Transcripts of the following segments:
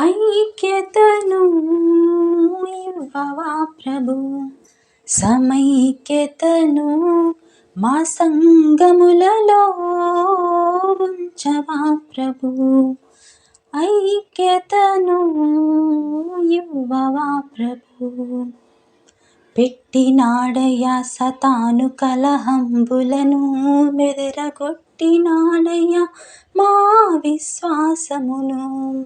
ఐక్యతను ఇవ్వవా ప్రభు? సమైక్యతను మా సంగములలో ఉంచవా ప్రభు? ఐక్యతను ఇవ్వవా ప్రభు? పెట్టినాడయ్యా సతాను కలహంబులను మెదరగొట్టినాడయ్యా మా విశ్వాసమును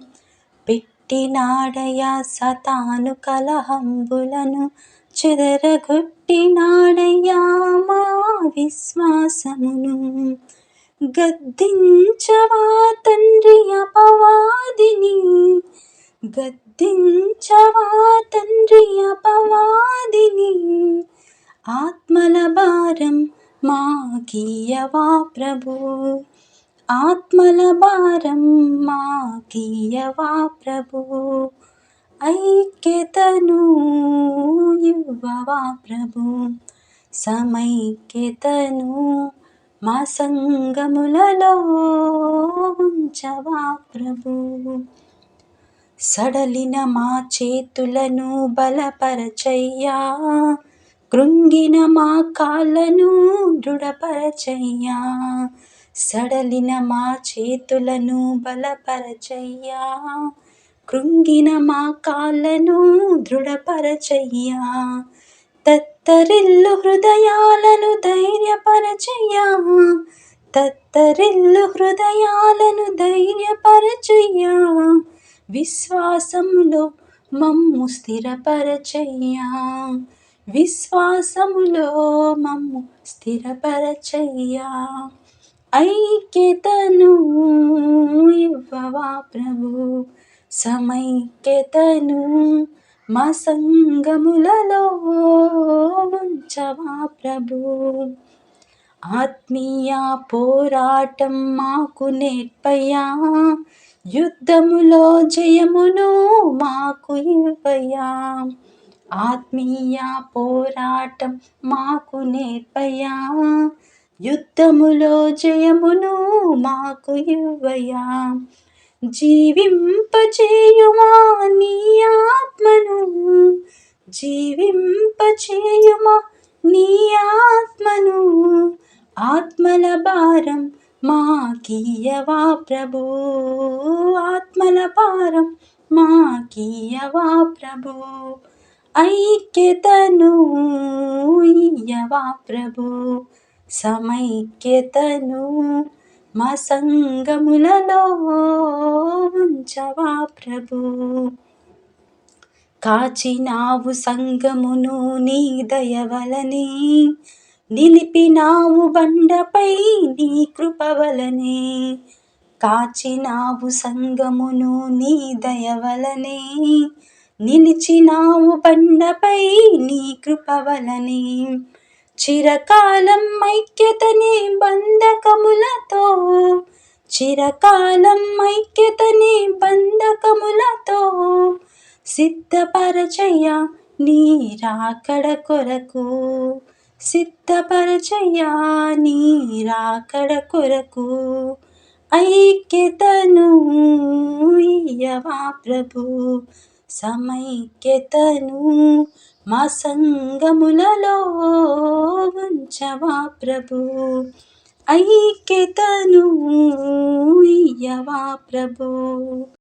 నాడయ సతాను కలహంబులను చెదరగొట్టినాడయ్యా మా విశ్వాసమును. గద్దించవా తండ్రి అపవాదిని? గద్దించవా తండ్రి అపవాదిని? ఆత్మల భారం మాకీయవా ప్రభు? ఆత్మల భారం మాకీయవా ప్రభు? ఐక్యతను ఇవ్వవా ప్రభు? సమైక్యతను మా సంగములలో ఉంచవా ప్రభు? సడలిన మా చేతులను బలపరచయ్యా. కృంగిన మా కాళ్ళను దృఢపరచయ్యా. సడలిన మా చేతులను బలపరచయ్యా. కృంగిన మా కాళ్ళను దృఢపరచయ్యా. తత్తరిల్లు హృదయాలను ధైర్యపరచయ్యా. తత్తరిల్లు హృదయాలను ధైర్యపరచయ్యా. విశ్వాసములో మమ్ము స్థిరపరచయ్యా. విశ్వాసములో మమ్ము స్థిరపరచయ్యా. ఐక్యతను ఇవ్వవా ప్రభు? సమైక్యతను మా సంగములలో ఉంచవా ప్రభు? ఆత్మీయ పోరాటం మాకు నేర్పయ్యా. యుద్ధములో జయమును మాకు ఇవ్వయా ఆత్మీయ పోరాటం మాకు నేర్పయ్యా. యుద్ధములో జయమును మాకు ఇవ్వయా జీవింపచేయుమా నీ ఆత్మను? జీవింపచేయుమా నీ ఆత్మను? ఆత్మల భారం మాకీయవా ప్రభు? ఆత్మల భారం మాకీయవా ప్రభు? ఐక్యతను ఇయ్యవా ప్రభు? సమైక్యతను మా సంగములలో ఉంచవా ప్రభు? కాచినావు సంగమును నీ దయవలనే నిలిపినావు బండపై నీ కృపవలనే కాచినావు సంగమును నీ దయవలనే నిలిచినావు బండపై నీ కృపవలనే చిరకాలం ఐక్యతనే బంధకములతో చిరకాలం ఐక్యతనే బంధకములతో సిద్ధపరచయ్య నీ రాకడ కొరకు. సిద్ధపరచయ్య నీ రాకడ కొరకు. ఐక్యతను ఇయ్యవా ప్రభు సమైక్యతను మా సంగములలో ఉంచవా ప్రభు. ఐక్యతను ఇయ్యవా ప్రభు.